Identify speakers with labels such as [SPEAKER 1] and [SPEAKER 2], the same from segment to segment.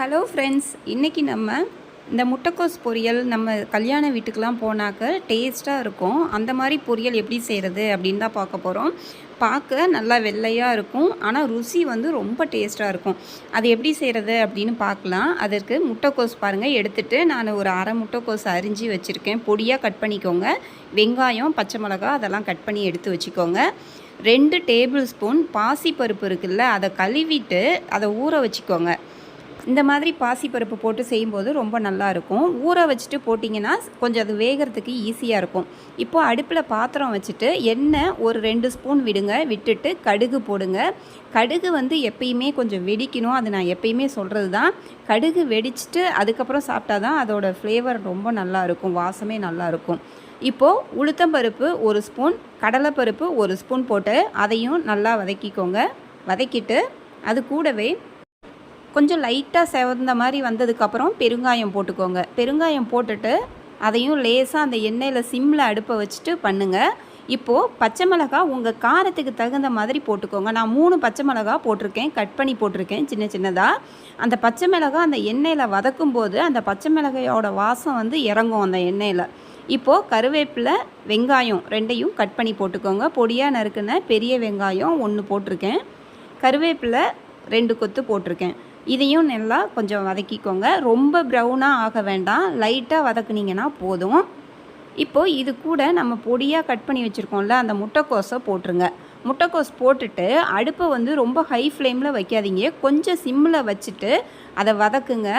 [SPEAKER 1] Hello friends இன்றைக்கி நம்ம இந்த முட்டைக்கோஸ் பொரியல் நம்ம கல்யாண வீட்டுக்கெலாம் போனாக்க டேஸ்ட்டாக இருக்கும். அந்த மாதிரி பொரியல் எப்படி செய்கிறது அப்படின்னு தான் பார்க்க போகிறோம் பார்க்க நல்லா வெள்ளையாக இருக்கும். ஆனால் ருசி வந்து ரொம்ப டேஸ்ட்டாக இருக்கும். அது எப்படி செய்கிறது அப்படின்னு பார்க்கலாம். அதற்கு முட்டைக்கோஸ் பாருங்கள் எடுத்துகிட்டு நான் ஒரு அரை முட்டைக்கோஸ் அரிஞ்சு வச்சுருக்கேன். பொடியாக கட் பண்ணிக்கோங்க. வெங்காயம் பச்சை மிளகா அதெல்லாம் கட் பண்ணி எடுத்து வச்சுக்கோங்க. ரெண்டு டேபிள் ஸ்பூன் பாசிப்பருப்பு இருக்குல்ல அதை கழுவிட்டு அதை ஊற வச்சுக்கோங்க. இந்த மாதிரி பாசிப்பருப்பு போட்டு செய்யும்போது ரொம்ப நல்லாயிருக்கும் ஊற வச்சுட்டு போட்டிங்கன்னா கொஞ்சம் அது வேகிறதுக்கு ஈஸியாக இருக்கும். இப்போது அடுப்பில் பாத்திரம் வச்சுட்டு எண்ணெய் ஒரு ரெண்டு ஸ்பூன் விடுங்க. விட்டுட்டு கடுகு போடுங்க. கடுகு வந்து எப்பயுமே கொஞ்சம் வெடிக்கணும். அது நான் எப்பயுமே சொல்கிறது தான் கடுகு வெடிச்சிட்டு அதுக்கப்புறம் சாப்பிட்டா தான் அதோடய ஃப்ளேவர் ரொம்ப நல்லா இருக்கும். வாசமே நல்லா இருக்கும். இப்போது உளுத்தம்பருப்பு ஒரு ஸ்பூன் கடலைப்பருப்பு ஒரு ஸ்பூன் போட்டு அதையும் நல்லா வதக்கிக்கோங்க. வதக்கிட்டு அது கூடவே கொஞ்சம் லைட்டாக செவந்த மாதிரி வந்ததுக்கப்புறம் பெருங்காயம் போட்டுக்கோங்க. பெருங்காயம் போட்டுட்டு அதையும் லேசாக அந்த எண்ணெயில் சிம்மில் அடுப்பை வச்சுட்டு பண்ணுங்கள் இப்போது பச்சை மிளகா உங்கள் காரத்துக்கு தகுந்த மாதிரி போட்டுக்கோங்க. நான் மூணு பச்சை மிளகா போட்டிருக்கேன். கட் பண்ணி போட்டிருக்கேன் சின்ன சின்னதாக அந்த பச்சை மிளகா அந்த எண்ணெயில் வதக்கும் போது அந்த பச்சை மிளகாயோட வாசம் வந்து இறங்கும் அந்த எண்ணெயில். இப்போது கருவேப்பிலை வெங்காயம் ரெண்டையும் கட் பண்ணி போட்டுக்கோங்க. பொடியாக நறுக்குன பெரிய வெங்காயம் ஒன்று போட்டிருக்கேன். கருவேப்பிலை ரெண்டு கொத்து போட்டிருக்கேன். இதையும் நல்லா கொஞ்சம் வதக்கிக்கோங்க. ரொம்ப ப்ரௌனாக ஆக வேண்டாம். லைட்டாக வதக்குனீங்கன்னா போதும். இப்போது இது கூட நம்ம பொடியாக கட் பண்ணி வச்சுருக்கோம்ல அந்த முட்டைக்கோஸை போட்டுருங்க. முட்டைக்கோஸ் போட்டுட்டு அடுப்பை வந்து ரொம்ப ஹை ஃப்ளேமில் வைக்காதீங்க. கொஞ்சம் சிம்மில் வச்சுட்டு அதை வதக்குங்க.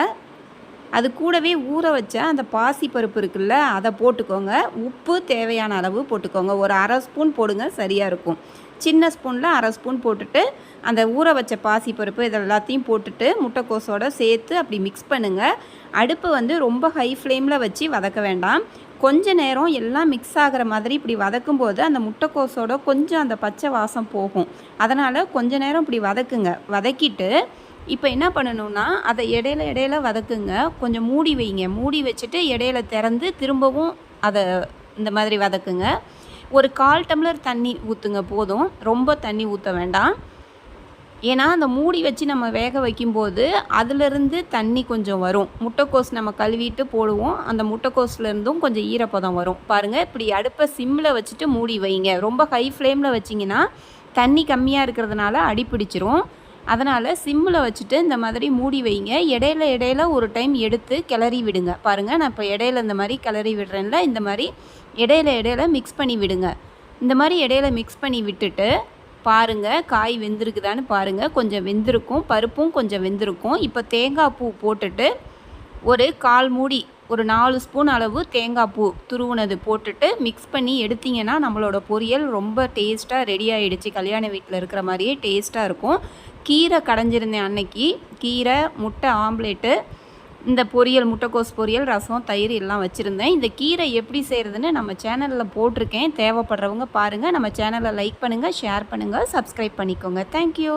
[SPEAKER 1] அது கூடவே ஊற வச்ச அந்த பாசி பருப்பு இருக்குல்ல அதை போட்டுக்கோங்க. உப்பு தேவையான அளவு போட்டுக்கோங்க. ஒரு அரை ஸ்பூன் போடுங்க சரியாக இருக்கும். சின்ன ஸ்பூனில் அரை ஸ்பூன் போட்டுட்டு அந்த ஊற வச்ச பாசி பருப்பு இது எல்லாத்தையும் போட்டுட்டு முட்டைக்கோஸோட சேர்த்து அப்படி மிக்ஸ் பண்ணுங்கள் அடுப்பு வந்து ரொம்ப ஹை ஃப்ளேமில் வச்சு வதக்க வேண்டாம். கொஞ்ச நேரம் எல்லாம் மிக்ஸ் ஆகிற மாதிரி இப்படி வதக்கும் போது அந்த முட்டைக்கோஸோட கொஞ்சம் அந்த பச்சை வாசம் போகும். அதனால் கொஞ்ச நேரம் இப்படி வதக்குங்க. வதக்கிட்டு இப்போ என்ன பண்ணணும்னா அதை இடையில இடையில வதக்குங்க. கொஞ்சம் மூடி வைங்க. மூடி வச்சுட்டு இடையில திறந்து திரும்பவும் அதை இந்த மாதிரி வதக்குங்க. ஒரு கால் டம்ளர் தண்ணி ஊற்றுங்க போதும். ரொம்ப தண்ணி ஊற்ற வேண்டாம். ஏன்னா அந்த மூடி வச்சு நம்ம வேக வைக்கும்போது அதிலிருந்து தண்ணி கொஞ்சம் வரும். முட்டைக்கோஸ் நம்ம கழுவிட்டு போடுவோம். அந்த முட்டைக்கோஸ்லேருந்தும் கொஞ்சம் ஈரப்பதம் வரும். பாருங்கள் இப்படி அடுப்பை சிம்மில் வச்சுட்டு மூடி வைங்க. ரொம்ப ஹை ஃப்ளேமில் வச்சிங்கன்னா தண்ணி கம்மியாக இருக்கிறதுனால அடிப்பிடிச்சிரும் அதனால் சிம்மில் வச்சுட்டு இந்த மாதிரி மூடி வைங்க. இடையில இடையில ஒரு டைம் எடுத்து கிளறி விடுங்க. பாருங்கள் நான் இப்போ இடையில இந்த மாதிரி கிளறி விடுறேன்ல இந்த மாதிரி இடையில இடையில மிக்ஸ் பண்ணி விடுங்க. இந்த மாதிரி இடையில மிக்ஸ் பண்ணி விட்டுட்டு பாருங்கள் காய் வெந்திருக்குதான்னு பாருங்கள் கொஞ்சம் வெந்திருக்கும் பருப்பும் கொஞ்சம் வெந்திருக்கும். இப்போ தேங்காய் பூ போட்டுட்டு ஒரு கால் மூடி ஒரு நாலு ஸ்பூன் அளவு தேங்காய் பூ துருவுனது போட்டுட்டு மிக்ஸ் பண்ணி எடுத்திங்கன்னா நம்மளோட பொரியல் ரொம்ப டேஸ்ட்டாக ரெடி ஆகிடுச்சு கல்யாண வீட்டில் இருக்கிற மாதிரியே டேஸ்ட்டாக இருக்கும். கீரை கடைஞ்சிருந்தேன் அன்னைக்கு. கீரை முட்டை ஆம்லேட்டு இந்த பொரியல் முட்டைக்கோஸ் பொரியல் ரசம் தயிர் எல்லாம் வச்சுருந்தேன். இந்த கீரை எப்படி செய்கிறதுன்னு நம்ம சேனலில் போட்டிருக்கேன். தேவைப்படுறவங்க பாருங்கள் நம்ம சேனலை லைக் பண்ணுங்கள் ஷேர் பண்ணுங்கள் சப்ஸ்கிரைப் பண்ணிக்கோங்க. தேங்க்யூ